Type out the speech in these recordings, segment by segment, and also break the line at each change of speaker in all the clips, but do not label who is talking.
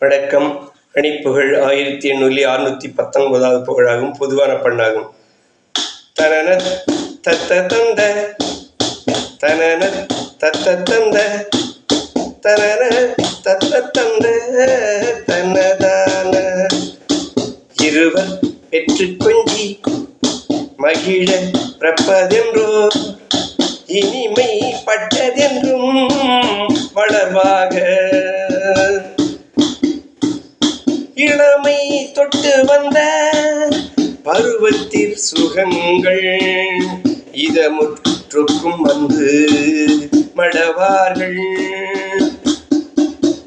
வணக்கம். அணிப்புகள் ஆயிரத்தி எண்ணூற்றி அறுநூத்தி பத்தொன்பதாவது புகழாகும் பொதுவான பண்ணாகும். தனன தத்த தந்த. தனன தத்த தந்த. தனன தத்த தந்த. தன்னதான. இருவர் பெற்று கொஞ்சி மகிழ பிரப்பதென்றோ இனிமை பட்டதென்றும் வளர்வாக பருவத்தில் சுகங்கள் இதமுற்றுக்கும் வந்து மடவார்கள்.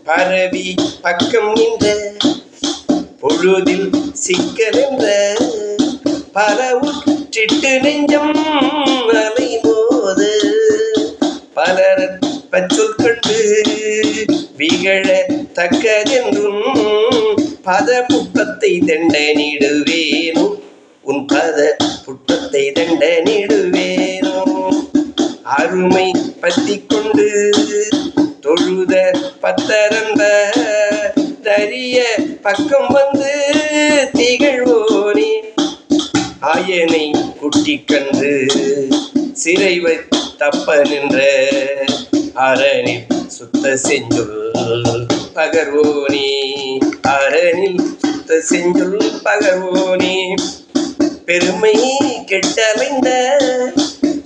பரவி பக்கம் நின்ற பொழுதில் சிக்கலென்ற பல நெஞ்சம் அலை பல விகழ தக்கதென்றும் பத புட்டத்தை தண்டனிடுவேனோ உன் பத புட்டத்தை தண்டனிடுவேனோ அருமை பத்தி கொண்டு தொழுத பத்தரந்த தரிய பக்கம் வந்து திகழ்வோனே. ஆயனை குட்டி கண்டு சிறைவை தப்ப நின்ற அரணி சுத்த செஞ்சொல் பகர்வோனே. அரணில் சுத்த செஞ்சொல் பகர்வோனே. பெருமை கெட்டலைந்த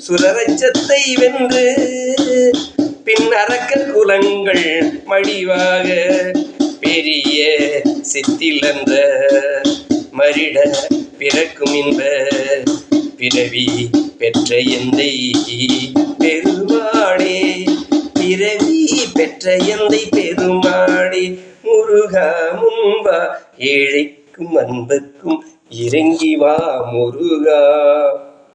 சுரரச்சத்தை வென்று பின் அறக்க குலங்கள் மடிவாக பெரிய சித்திலந்த மரிட பிறக்கும் இன்ப பிறவி பெற்ற எந்தை. பெற்ற எந்தை பெருமாளே முருகா முன்பா ஏழைக்கும் அன்பர்க்கும் இறங்கி வா முருகா.